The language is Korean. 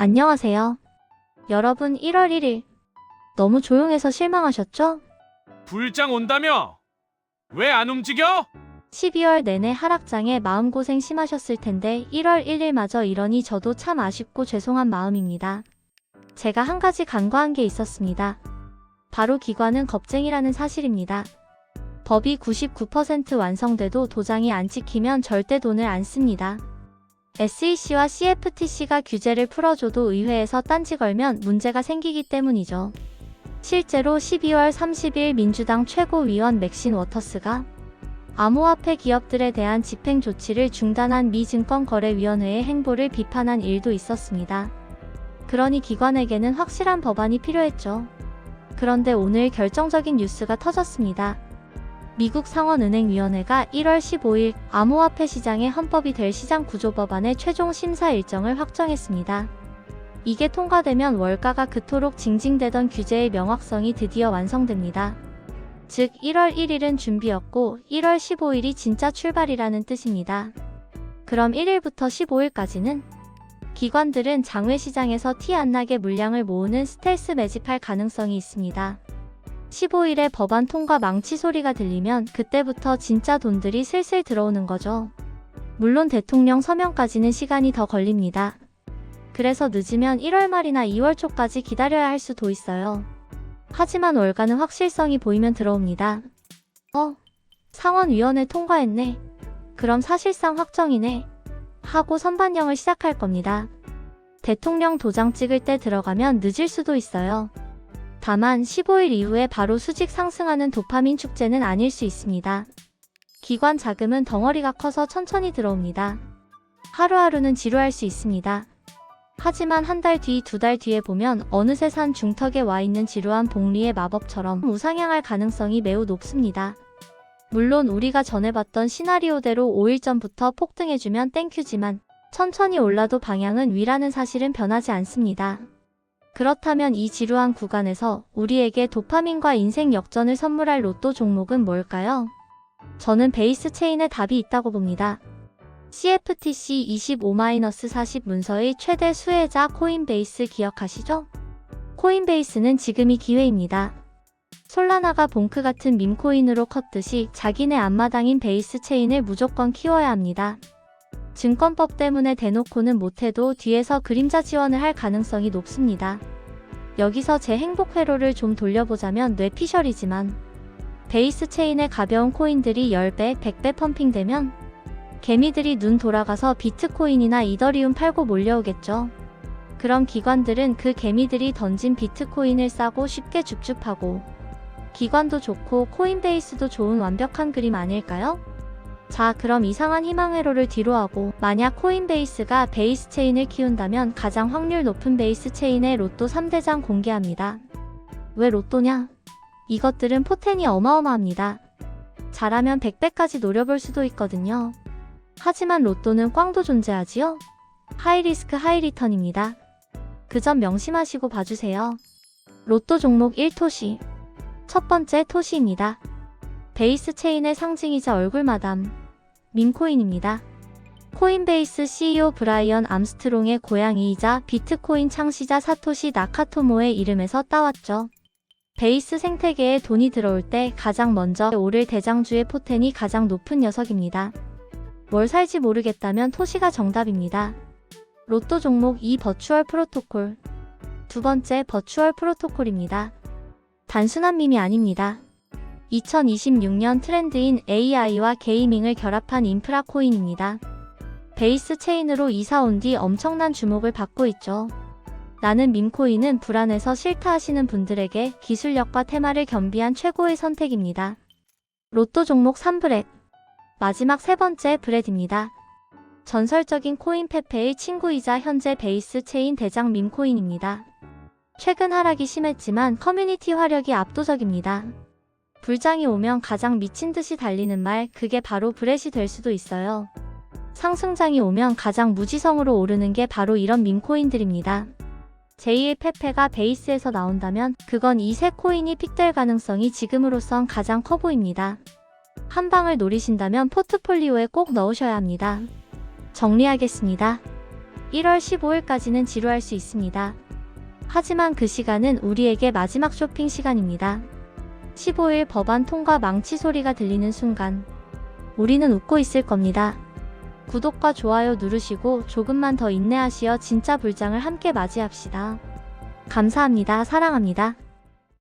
안녕하세요. 여러분 1월 1일. 너무 조용해서 실망하셨죠? 불장 온다며? 왜 안 움직여? 12월 내내 하락장에 마음고생 심하셨을 텐데 1월 1일마저 이러니 저도 참 아쉽고 죄송한 마음입니다. 제가 한 가지 간과한 게 있었습니다. 바로 기관은 겁쟁이라는 사실입니다. 법이 99% 완성돼도 도장이 안 찍히면 절대 돈을 안 씁니다. SEC와 CFTC가 규제를 풀어줘도 의회에서 딴지 걸면 문제가 생기기 때문이죠. 실제로 12월 30일 민주당 최고위원 맥신 워터스가 암호화폐 기업들에 대한 집행 조치를 중단한 미 증권거래위원회의 행보를 비판한 일도 있었습니다. 그러니 기관에게는 확실한 법안이 필요했죠. 그런데 오늘 결정적인 뉴스가 터졌습니다. 미국 상원은행위원회가 1월 15일 암호화폐 시장의 헌법이 될 시장 구조법안의 최종 심사 일정을 확정했습니다. 이게 통과되면 월가가 그토록 징징대던 규제의 명확성이 드디어 완성됩니다. 즉 1월 1일은 준비였고 1월 15일이 진짜 출발이라는 뜻입니다. 그럼 1일부터 15일까지는 기관들은 장외 시장에서 티 안 나게 물량을 모으는 스텔스 매집할 가능성이 있습니다. 15일에 법안 통과 망치 소리가 들리면 그때부터 진짜 돈들이 슬슬 들어오는 거죠. 물론 대통령 서명까지는 시간이 더 걸립니다. 그래서 늦으면 1월 말이나 2월 초까지 기다려야 할 수도 있어요. 하지만 월가는 확실성이 보이면 들어옵니다. 어? 상원위원회 통과했네. 그럼 사실상 확정이네. 하고 선반영을 시작할 겁니다. 대통령 도장 찍을 때 들어가면 늦을 수도 있어요. 다만 15일 이후에 바로 수직 상승하는 도파민 축제는 아닐 수 있습니다. 기관 자금은 덩어리가 커서 천천히 들어옵니다. 하루하루는 지루할 수 있습니다. 하지만 한 달 뒤, 두 달 뒤에 보면 어느새 산 중턱에 와 있는 지루한 복리의 마법처럼 우상향할 가능성이 매우 높습니다. 물론 우리가 전에 봤던 시나리오대로 5일 전부터 폭등해주면 땡큐지만 천천히 올라도 방향은 위라는 사실은 변하지 않습니다. 그렇다면 이 지루한 구간에서 우리에게 도파민과 인생 역전을 선물할 로또 종목은 뭘까요? 저는 베이스 체인에 답이 있다고 봅니다. CFTC 25-40 문서의 최대 수혜자 코인베이스 기억하시죠? 코인베이스는 지금이 기회입니다. 솔라나가 봉크 같은 밈코인으로 컸듯이 자기네 앞마당인 베이스 체인을 무조건 키워야 합니다. 증권법 때문에 대놓고는 못해도 뒤에서 그림자 지원을 할 가능성이 높습니다. 여기서 제 행복 회로를 좀 돌려보자면 뇌피셜이지만 베이스 체인의 가벼운 코인들이 10배, 100배 펌핑되면 개미들이 눈 돌아가서 비트코인이나 이더리움 팔고 몰려오겠죠. 그럼 기관들은 그 개미들이 던진 비트코인을 싸고 쉽게 줍줍하고 기관도 좋고 코인베이스도 좋은 완벽한 그림 아닐까요? 자, 그럼 이상한 희망 회로를 뒤로하고 만약 코인베이스가 베이스 체인을 키운다면 가장 확률 높은 베이스 체인의 로또 3대장 공개합니다. 왜 로또냐? 이것들은 포텐이 어마어마합니다. 잘하면 100배까지 노려볼 수도 있거든요. 하지만 로또는 꽝도 존재하지요? 하이리스크 하이리턴입니다. 그 점 명심하시고 봐주세요. 로또 종목 1토시. 첫 번째 토시입니다. 베이스 체인의 상징이자 얼굴마담. 민코인입니다. 코인베이스 CEO 브라이언 암스트롱의 고향이이자 비트코인 창시자 사토시 나카토모의 이름에서 따왔죠. 베이스 생태계에 돈이 들어올 때 가장 먼저 오를 대장주의 포텐이 가장 높은 녀석입니다. 뭘 살지 모르겠다면 토시가 정답입니다. 로또 종목 2 버추얼 프로토콜. 두 번째 버추얼 프로토콜입니다. 단순한 밈이 아닙니다. 2026년 트렌드인 AI와 게이밍을 결합한 인프라 코인입니다. 베이스 체인으로 이사 온 뒤 엄청난 주목을 받고 있죠. 나는 밈코인은 불안해서 싫다 하시는 분들에게 기술력과 테마를 겸비한 최고의 선택입니다. 로또 종목 3브렛. 마지막 세 번째 브렛입니다. 전설적인 코인 페페의 친구이자 현재 베이스 체인 대장 밈코인입니다. 최근 하락이 심했지만 커뮤니티 화력이 압도적입니다. 불장이 오면 가장 미친 듯이 달리는 말, 그게 바로 브렛이 될 수도 있어요. 상승장이 오면 가장 무지성으로 오르는 게 바로 이런 밈코인들입니다. 제2의 페페가 베이스에서 나온다면 그건 이 세 코인이 픽될 가능성이 지금으로선 가장 커 보입니다. 한 방을 노리신다면 포트폴리오에 꼭 넣으셔야 합니다. 정리하겠습니다. 1월 15일까지는 지루할 수 있습니다. 하지만 그 시간은 우리에게 마지막 쇼핑 시간입니다. 15일 법안 통과 망치 소리가 들리는 순간 우리는 웃고 있을 겁니다. 구독과 좋아요 누르시고 조금만 더 인내하시어 진짜 불장을 함께 맞이합시다. 감사합니다. 사랑합니다.